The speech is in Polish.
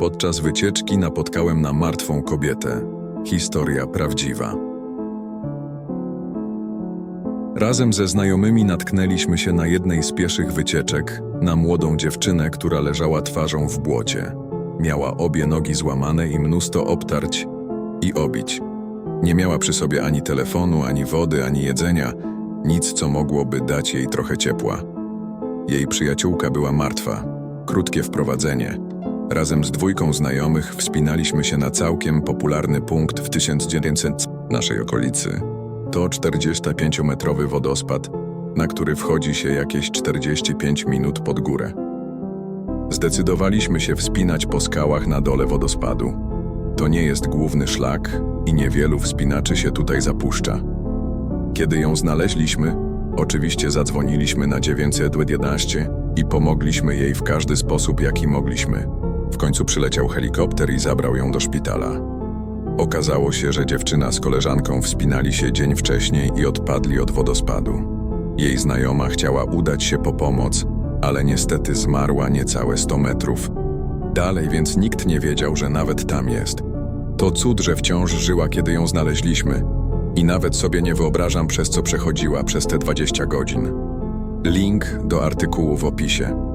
Podczas wycieczki napotkałem na martwą kobietę. Historia prawdziwa. Razem ze znajomymi natknęliśmy się na jednej z pieszych wycieczek na młodą dziewczynę, która leżała twarzą w błocie. Miała obie nogi złamane i mnóstwo obtarć i obić. Nie miała przy sobie ani telefonu, ani wody, ani jedzenia, nic co mogłoby dać jej trochę ciepła. Jej przyjaciółka była martwa. Krótkie wprowadzenie. Razem z dwójką znajomych wspinaliśmy się na całkiem popularny punkt w 1900 naszej okolicy. To 45-metrowy wodospad, na który wchodzi się jakieś 45 minut pod górę. Zdecydowaliśmy się wspinać po skałach na dole wodospadu. To nie jest główny szlak i niewielu wspinaczy się tutaj zapuszcza. Kiedy ją znaleźliśmy, oczywiście zadzwoniliśmy na 911 i pomogliśmy jej w każdy sposób, jaki mogliśmy. W końcu przyleciał helikopter i zabrał ją do szpitala. Okazało się, że dziewczyna z koleżanką wspinali się dzień wcześniej i odpadli od wodospadu. Jej znajoma chciała udać się po pomoc, ale niestety zmarła niecałe 100 metrów. Dalej więc nikt nie wiedział, że nawet tam jest. To cud, że wciąż żyła, kiedy ją znaleźliśmy. I nawet sobie nie wyobrażam, przez co przechodziła przez te 20 godzin. Link do artykułu w opisie.